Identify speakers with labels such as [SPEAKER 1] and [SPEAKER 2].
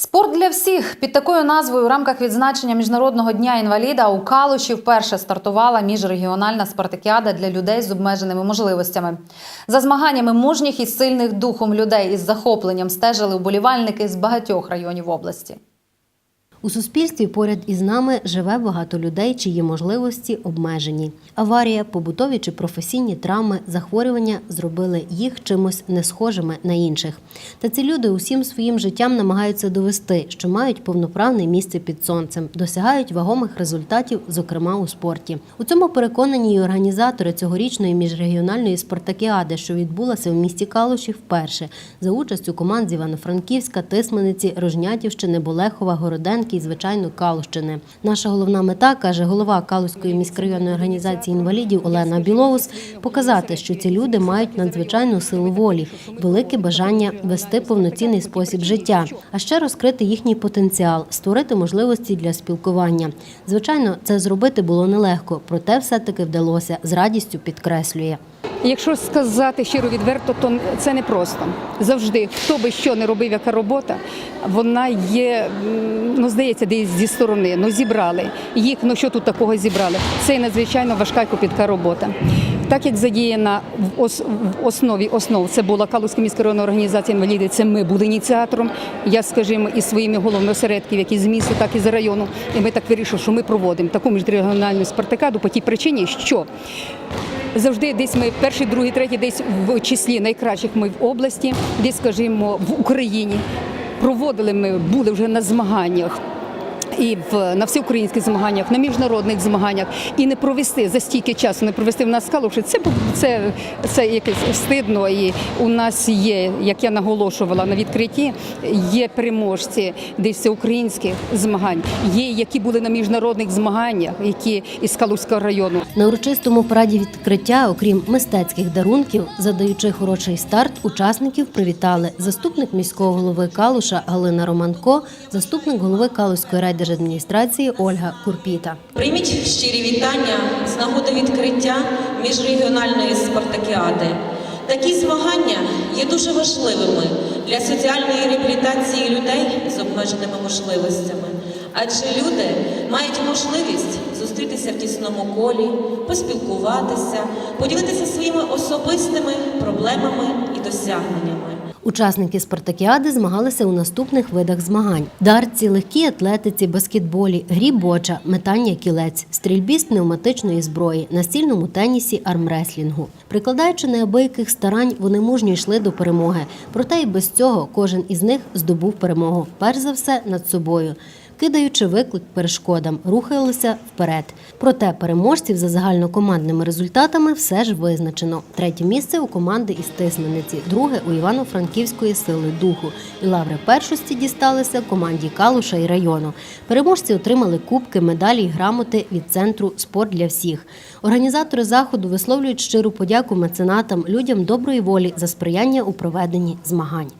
[SPEAKER 1] Спорт для всіх під такою назвою в рамках відзначення міжнародного дня інваліда у Калуші вперше стартувала міжрегіональна спартакіада для людей з обмеженими можливостями. За змаганнями мужніх і сильних духом людей із захопленням стежили вболівальники з багатьох районів області.
[SPEAKER 2] У суспільстві поряд із нами живе багато людей, чиї можливості обмежені. Аварія, побутові чи професійні травми, захворювання зробили їх чимось не схожими на інших. Та ці люди усім своїм життям намагаються довести, що мають повноправне місце під сонцем, досягають вагомих результатів, зокрема у спорті. У цьому переконані і організатори цьогорічної міжрегіональної спартакіади, що відбулася в місті Калуші вперше за участю команд з Івано-Франківська, Тисмениці, Рожнятівщини, Болехова, Городенки і, звичайно, Калущини. Наша головна мета, каже голова Калузької міськрайонної організації інвалідів Олена Білоус, показати, що ці люди мають надзвичайну силу волі, велике бажання вести повноцінний спосіб життя, а ще розкрити їхній потенціал, створити можливості для спілкування. Звичайно, це зробити було нелегко, проте все-таки вдалося з радістю підкреслює.
[SPEAKER 3] Якщо сказати щиро відверто, то це не просто. Завжди, хто би що не робив, яка робота, вона є, ну здається, десь зі сторони. Ну зібрали їх. Ну що тут такого зібрали? Це надзвичайно важка і копітка робота. Так як задіяна в, ос, в основі основ, це була Калузька міська районна організація інвалідів. Це ми були ініціатором. Я, скажімо, із своїми головами осередків, як із міста, так і з району. І ми так вирішили, що ми проводимо таку міжрегіональну спартакаду по тій причині, що Завжди десь ми перший, другий, третій, десь в числі найкращих ми в області, десь, скажімо, в Україні. Проводили ми, були вже на змаганнях. І в на всеукраїнських змаганнях, на міжнародних змаганнях, і не провести за стільки часу, не провести в нас калуші, це бу- це, це якесь встидно. І у нас є, як я наголошувала на відкритті, є переможці десь всеукраїнських змагань, є які були на міжнародних змаганнях, які із Калузького району.
[SPEAKER 2] На урочистому параді відкриття, окрім мистецьких дарунків, задаючи хороший старт, учасників привітали заступник міського голови Калуша Галина Романко, заступник голови Калуської райдержадміністрації Ольга Курпіта.
[SPEAKER 4] Прийміть щирі вітання з нагоди відкриття міжрегіональної спартакіади. Такі змагання є дуже важливими для соціальної реабілітації людей з обмеженими можливостями, адже люди мають можливість зустрітися в тісному колі, поспілкуватися, поділитися своїми особистими проблемами і досягненнями.
[SPEAKER 2] Учасники спартакіади змагалися у наступних видах змагань: дарці, легкій атлетиці, баскетболі, грі боча, метання кілець, стрільбі з пневматичної зброї, настільному тенісі, армреслінгу. Прикладаючи неабияких старань, вони мужньо йшли до перемоги. Проте і без цього кожен із них здобув перемогу. Перш за все над собою. Кидаючи виклик перешкодам, рухалися вперед. Проте переможців за загальнокомандними результатами все ж визначено. Третє місце у команди із Тисмениці, друге у Івано-Франківської сили духу. І лаври першості дісталися команді Калуша і району. Переможці отримали кубки, медалі й грамоти від центру Спорт для всіх. Організатори заходу висловлюють щиру подяку меценатам, людям доброї волі за сприяння у проведенні змагань.